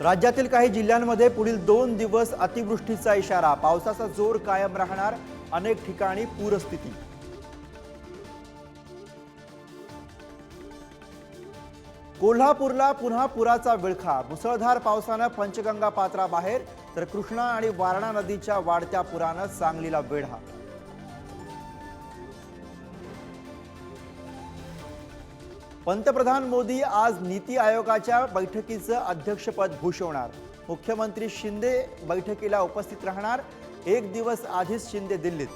राज्यातील काही जिल्ह्यांमध्ये पुढील दोन दिवस अतिवृष्टीचा इशारा. पावसाचा जोर कायम राहणार अनेक ठिकाणी पूरस्थिती. कोल्हापूरला पुन्हा पुराचा विळखा. मुसळधार पावसानं पंचगंगा पात्राबाहेर तर कृष्णा आणि वारणा नदीच्या वाढत्या पुरानं सांगलीला वेढा. पंतप्रधान मोदी आज नीती आयोगाच्या बैठकीचं अध्यक्षपद भूषवणार. मुख्यमंत्री शिंदे बैठकीला उपस्थित राहणार. एक दिवस आधीच शिंदे दिल्लीत.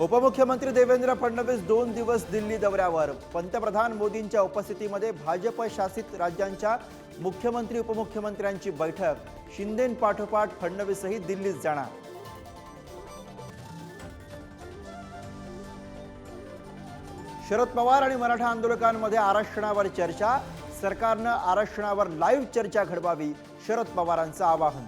उपमुख्यमंत्री देवेंद्र फडणवीस दोन दिवस दिल्ली दौऱ्यावर. पंतप्रधान मोदींच्या उपस्थितीमध्ये भाजप शासित राज्यांच्या मुख्यमंत्री उपमुख्यमंत्र्यांची बैठक. शिंदेपाठोपाठ फडणवीसही दिल्लीत जाणार. शरद पवार आणि मराठा आंदोलकांमध्ये आरक्षणावर चर्चा सरकारनं आरक्षणावर लाईव्ह चर्चा घडवावी शरद पवारांचं आवाहन.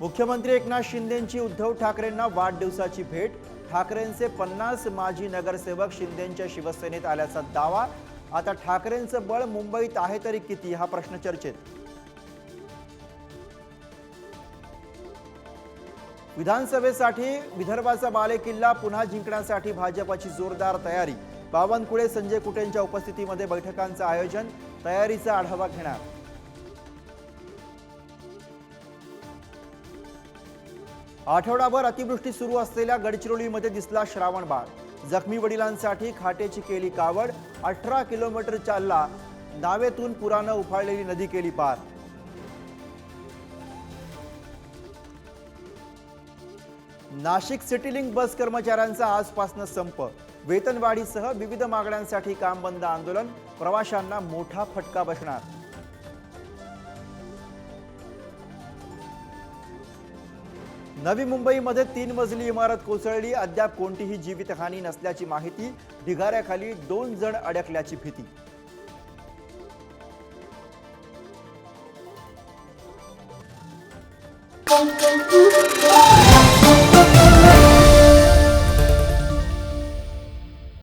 मुख्यमंत्री एकनाथ शिंदेंची उद्धव ठाकरेंना वाढदिवसाची भेट. ठाकरेंचे पन्नास माजी नगरसेवक शिंदेंच्या शिवसेनेत आल्याचा दावा. आता ठाकरेंचं बळ मुंबईत आहे तरी किती हा प्रश्न चर्चेत. विधानसभेसाठी विदर्भाचा बालेकिल्ला पुन्हा जिंकण्यासाठी भाजपची जोरदार तयारी. बावनकुळे संजय कुटेंच्या उपस्थितीमध्ये बैठकांचं आयोजन तयारीचा आढावा घेणार. आठवडाभर अतिवृष्टी सुरू असलेल्या गडचिरोलीमध्ये दिसला श्रावण बाळ. जखमी वडिलांसाठी खाटेची केली कावड अठरा किलोमीटर चालला नावेतून पुरानं उफाळलेली नदी केली पार. नाशिक सिटीलिंक बस कर्मचाऱ्यांचा आजपासून संप. वेतनवाढीसह विविध मागण्यांसाठी काम बंद आंदोलन प्रवाशांना मोठा फटका बसणार. नवी मुंबईमध्ये तीन मजली इमारत कोसळली. अद्याप कोणतीही जीवितहानी नसल्याची माहिती ढिगाऱ्याखाली दोन जण अडकल्याची भीती. Thank you.